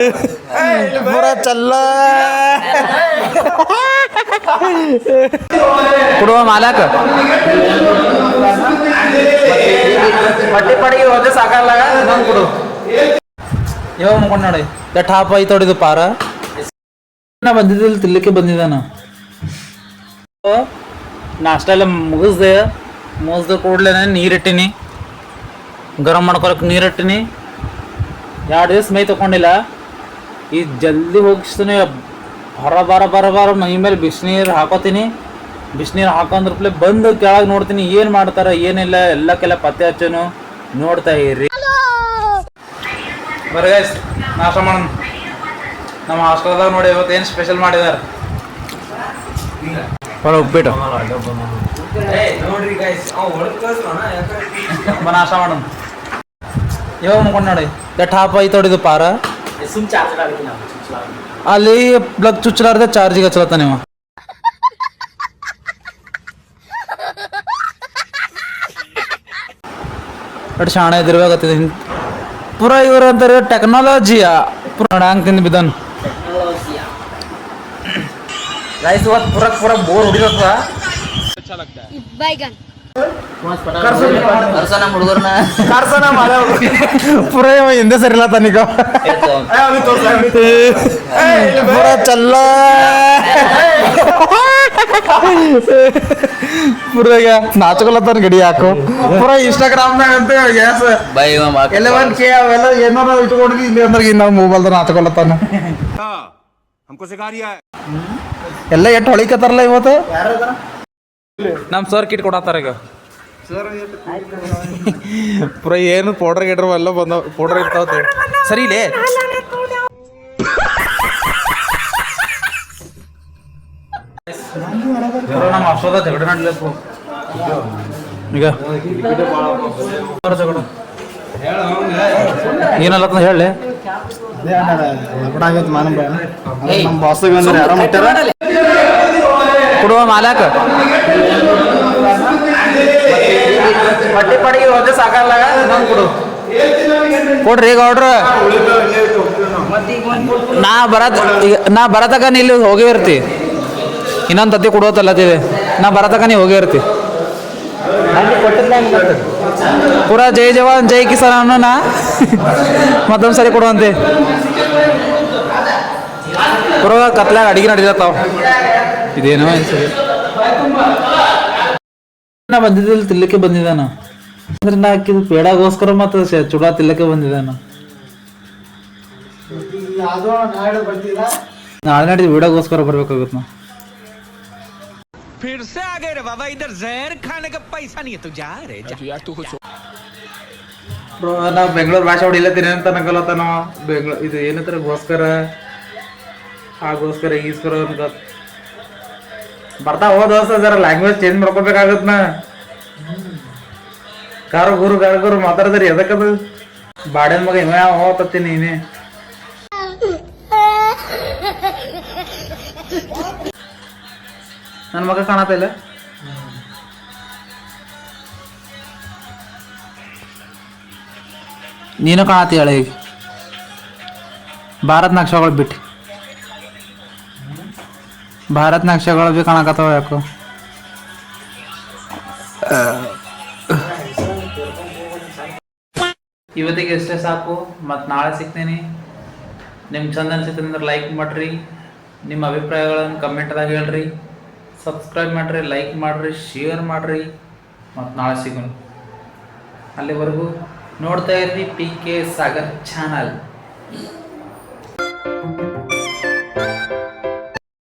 ಪೂರಾ ಚಲ್ಲ ಕೊಡುವ ಮಾಲಕ. ಬಟ್ಟೆ ಪಡಿಗೆ ಹೋದ್ರೆ ಸಾಕಲ್ಲ ನಂಗೆ ಕೊಡು. ಇವಾಗ ಮುಕೊಂಡು ನೋಡಿ. ಎಟ್ ಹಾಪ ಐತೆ ಹೊಡಿದು ಪಾರ. ನಾ ಬಂದಿದ್ದಿಲ್ಲ ತಿಲ್ಲಕ್ಕೆ ಬಂದಿದ್ದಾನ. ನಾಷ್ಟ ಎಲ್ಲ ಮುಗಿಸ್ದೆ. ಮುಗಿಸ್ದ ಕೂಡಲೇ ನೀರಿಟ್ಟಿನಿ. ಗರಂ ಮಾಡ್ಕೊಳಕ್ಕೆ ನೀರಿಟ್ಟಿನಿ. ಎರಡು ದಿವಸ ಮೈ ತಗೊಂಡಿಲ್ಲ ಈ ಜಲ್ದಿ ಹೋಗಿಸ್ತೀನಿ. ಬರ ಬರ ಬರ ಬರ, ಮೈ ಮೇಲೆ ಬಿಸಿನೀರು ಹಾಕೋತೀನಿ. ಬಿಸಿನೀರು ಹಾಕೊಂಡ್ರಪ್ಲೆ ಬಂದು ಕೆಳಗೆ ನೋಡ್ತೀನಿ, ಏನು ಮಾಡ್ತಾರ, ಏನಿಲ್ಲ, ಎಲ್ಲಕ್ಕೆಲ್ಲ ಪತ್ತೆ ಹಚ್ಚನು. ನೋಡ್ತಾ ಇರಿ. ಬರಗಾಯ್ಸ್ ನಾಶ ಮಾಡೋಣ. ನಮ್ಮ ಹಾಸ್ಟೆಲ್ದಾಗ ನೋಡಿ ಇವತ್ತು ಏನು ಸ್ಪೆಷಲ್ ಮಾಡಿದಾರೆ. ಬರ ಉಪ್ಪಿಟ್ಟು. ನಾಷ್ಟ ಮಾಡೋಣ. ಇವಾಗ ಮುಕೊಂಡು ನೋಡಿ. ಎಟ್ ಹಾಪ ಐತೆ ಹೊಡಿದು ಪಾರ ಅಲ್ಲಿ ಪ್ಲಗ್ ಚುಚ್ಚಲಾರ್ದೆ ಚಾರ್ಜಿಗೆ ಹಚ್ಚಲತ್ತ ನೀವು ಅಟ್ ಶಾಣೆ ಇದಿರ್ಬೇಕಾಗ್ತದೆ ಪೂರ ಇವ್ರ ಅಂತಾರೆ ಟೆಕ್ನಾಲಜಿಯ ಪೂರ ಹಂಗೆ ತಿಂದು ಬಿದ್ದಾನ ರೈಸ್ ಇವತ್ತು ಪೂರ ಪೂರ ಬೋರ್ ಹೊಡಿಲತ್ತ बैगन ಕಾರ್ಸನ ಹಿಂದೆ ಸರಿಲ್ಲ ತನಿಗ. ಪುರ ಚಲ್ಲ. ಪುರಾಗ ನಾಚಕಲತ್ತಾರ ಗಡಿ ಪುರ ಇನ್ಸ್ಟಾಗ್ರಾಮ್ನಾಗ ಅಂತ ಗ್ಯಾಸ್ ಎಲೆವನ್ ಅವೆಲ್ಲ ಇಟ್ಕೊಂಡು ಇಲ್ಲಿ ಮೊಬೈಲ್ದಾಗ ಎಲ್ಲ ಎಷ್ಟು ಹೊಳಿಕತ್ತಾರಲ್ಲ ಇವತ್ತು? ನಮ್ಮ ಸರ್ ಕಿಟ್ ಕೊಡತ್ತಾರ ಈಗ. ಪುರ ಏನು ಪೌಡರ್ ಗಿಡ್ರ್ ಎಲ್ಲ ಬಂದ ಪೌಡರ್ ಇರ್ತಾವ ಸರಿ ಇಲ್ಲೇ. ನಮ್ಮ ಅಷ್ಟದ ಜಗಳ ನಡ್ಲಪ್ಪ ಈಗ. ಜಗಳ ಏನಲ್ಲತ್ತ ಹೇಳಿ ನಮ್ಮ ಬಾಸ್ ಅಂದ್ರೆ ಯಾರೋ ಮುಟ್ಟಾರ ಕೊಡುವ ಮಾಲಕ. ಬಟ್ಟೆ ಪಡಿಗೆ ಹೋದ್ರೆ ಸಾಕಲ್ಲ ಕೊಡು. ಕೊಡ್ರಿ ಈಗ ಆರ್ಡ್ರ್ ನಾ ಬರತ್ ನಾ ಬರತಕ ನೀ ಇಲ್ಲಿ ಹೋಗೇ ಇರ್ತಿ. ಇನ್ನೊಂದು ತತ್ತಿ ಕೊಡೋತಲ್ಲತ್ತಿದೆ ನಾ ಬರತಕ ನೀ ಹೋಗೇ ಇರ್ತಿ. ಪೂರಾ ಜೈ ಜವಾನ್ ಜೈ ಕಿಸಾನ್ ನಾ. ಮತ್ತೊಂದು ಸರಿ ಕೊಡುವಂತೆ. ಪೂರ ಕತ್ಲಾಗ ಅಡಿಗೆ ನಡೀತಾವ ಇದೇನೋ ಅನ್ಸರಿ ನಾ ಬಂದಿದ್ದಿಲ್ಲ ತಿಲ್ಲಕ್ಕೆ ಬಂದಿದ್ದಾನ ಅಂದ್ರೆ ನಾ ಹಾಕಿದ್ ಪೇಡಾಗೋಸ್ಕರ ಮತ್ತೆ ಶ- ಚೂಡ ತಿಲ್ಲಕ್ಕೆ ಬಂದಿದ್ದಾನ ನಾಳೆ ನಾಡಿದ್ದು ವೀಡಾಗೋಸ್ಕರ ಬರ್ಬೇಕಾಗುತ್ತೆ ನಾ फिर से आ गए रे बाबा इधर जहर खाने का पैसा नहीं है तू जा रे जा ಬ್ರೋ ನಾ ಬೆಂಗಳೂರು ಭಾಷೆ ಹೊಡಿಲತ್ತೀನಿ ಅಂತ ಅನ್ಕೊಲತ್ತ ನಾವು ಬೆಂಗ್ಳೂರ್ ಇದು ಏನಂತಾರೆ ಗೋಸ್ಕರ ಆಗೋಸ್ಕರ ಈಸ್ಕರ ಅಂತ ಬರ್ತಾ ಹೋದ ಜರ ಲ್ಯಾಂಗ್ವೇಜ್ ಚೇಂಜ್ ಮಾಡ್ಕೋಬೇಕಾಗತ್ ನಾ. ಗಾರು ಗುರು ಗಾರು ಗುರು, ಮಾತಾಡಿದ್ರಿ ಎದಕ್ಕದು ಬಾಡ್ಯನ ಮಗ ಇವ ಯಾವ ಹೋಗತ್ತಿ ನೀನೇ. ನನ್ನ ಮಗ ಕಾಣತ್ತ ಇಲ್ಲ? ನೀನು ಕಾಣತ್ತೀಯ ಈಗ? ಭಾರತ್ ನಕ್ಷೆಗಳು ಬಿಟ್ಟು. ಭಾರತ್ ನಕ್ಷೆಗಳು ಭೀ ಕಾಣಕತ್ತಾವ ಯಾಕೋ? ಇವತ್ತಿಗೆ ಎಷ್ಟೇ ಸಾಕು ಮತ್ತು ನಾಳೆ ಸಿಗ್ತೀನಿ. ನಿಮ್ಗೆ ಚಂದ ಅನ್ಸಿತ್ತು ಅಂದ್ರೆ ಲೈಕ್ ಮಾಡಿರಿ. ನಿಮ್ಮ ಅಭಿಪ್ರಾಯಗಳನ್ನು ಕಮೆಂಟ್ದಾಗ ಹೇಳ್ರಿ. ಸಬ್ಸ್ಕ್ರೈಬ್ ಮಾಡಿರಿ ಲೈಕ್ ಮಾಡಿರಿ ಶೇರ್ ಮಾಡಿರಿ. ಮತ್ತು ನಾಳೆ ಸಿಗೋಣ. ಅಲ್ಲಿವರೆಗೂ ನೋಡ್ತಾ ಇರ್ರಿ ಪಿ ಕೆ ಸಾಗರ್ ಚಾನಲ್